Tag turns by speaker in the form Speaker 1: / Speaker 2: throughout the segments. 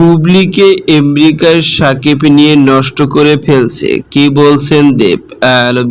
Speaker 1: বুবলিকে আমেরিকার সাকিব নিয়ে নষ্ট করে ফেলছে। কি বলছেন দেব? হ্যালো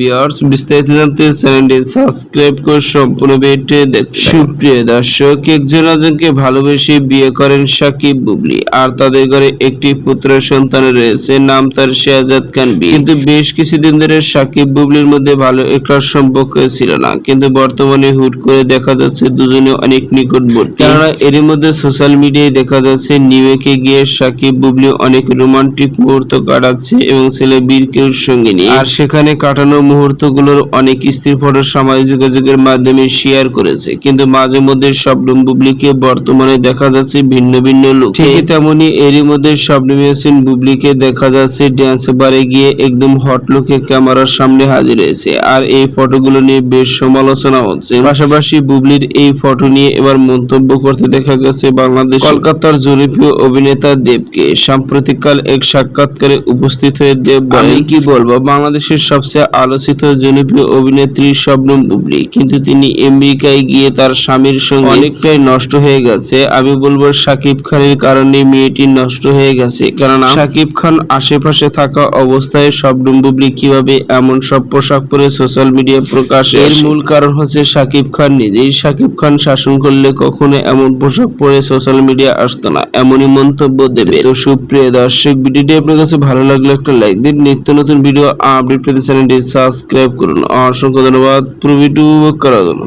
Speaker 1: বিস্তারিত জানতে চ্যানেলটি সাবস্ক্রাইব করে সম্পূর্ণ ভিডিওটি দেখুন সুপ্রিয় দর্শক, একজন একজনকে ভালোবেসে বিয়ে করেন সাকিব বুবলি আর তাদের ঘরে একটি পুত্র সন্তান রয়েছে, নাম তার শেহজাদ খান বি কিন্তু বেশ কিছুদিন ধরে সাকিব বুবলির মধ্যে ভালো একটা সম্পর্ক ছিল না, কিন্তু বর্তমানে হুট করে দেখা যাচ্ছে দুজনে অনেক নিকটবর্তী। কেননা এরই মধ্যে সোশ্যাল মিডিয়ায় দেখা যাচ্ছে নিউ ইয়র্কে গিয়ে সাকিব বুবলি অনেক রোমান্টিক মুহূর্ত কাটাচ্ছে এবং ছেলে বীরকের সঙ্গে নিয়ে। আর সেখানে কাটানো মুহূর্তগুলোর অনেক স্ত্রী ফটো সামাজিক যোগাযোগের মাধ্যমে শেয়ার করেছে। কিন্তু মাঝে মধ্যে শবনম বুবলিকে বর্তমানে দেখা যাচ্ছে ভিন্ন ভিন্ন লোক ঠিক তেমনি এরই মধ্যে শবনম ইয়াসিন বুবলিকে দেখা যাচ্ছে ড্যান্স বারে গিয়ে একদম হট লুকে ক্যামেরার সামনে হাজির হয়েছে। আর এই ফটোগুলো নিয়ে বেশ সমালোচনা হচ্ছে। পাশাপাশি বুবলির এই ফটো নিয়ে এবার মন্তব্য করতে দেখা গেছে বাংলাদেশ কলকাতার জনপ্রিয় অভিনেতা দেবকে। সাম্প্রতিককাল এক সাক্ষাৎকারে উপস্থিত হয়ে দেব বলেন কি বলব? বাংলাদেশের সবচেয়ে আলোচিত জনপ্রিয় অভিনেত্রী শবনম বুবলি। কিন্তু তিনি আমেরিকায় গিয়ে তার স্বামীর সঙ্গে অনেকটাই নষ্ট হয়ে গেছে। আমি বলব সাকিব খানের কারণে মেয়েটি নষ্ট হয়ে গেছে। কারণ সাকিব খান আশেপাশে থাকা অবস্থায় শবনম বুবলি কীভাবে এমন সব পোশাক পরে সোশ্যাল মিডিয়া প্রকাশে এর মূল কারণ হচ্ছে সাকিব খান নিজেই। সাকিব খান শাসন করলে কখনো এমন পোশাক পরে সোশ্যাল মিডিয়া আসতো না। এমনই মন্তব্য দেবে। তো সুপ্রিয় দর্শক, ভিডিওটি আপনার কাছে ভালো লাগলে একটা লাইক দিন। নিত্য নতুন ভিডিও আপডেট পেতে চ্যানেলটি সাবস্ক্রাইব করুন। অসংখ্য ধন্যবাদ। প্রভিটু করার জন্য।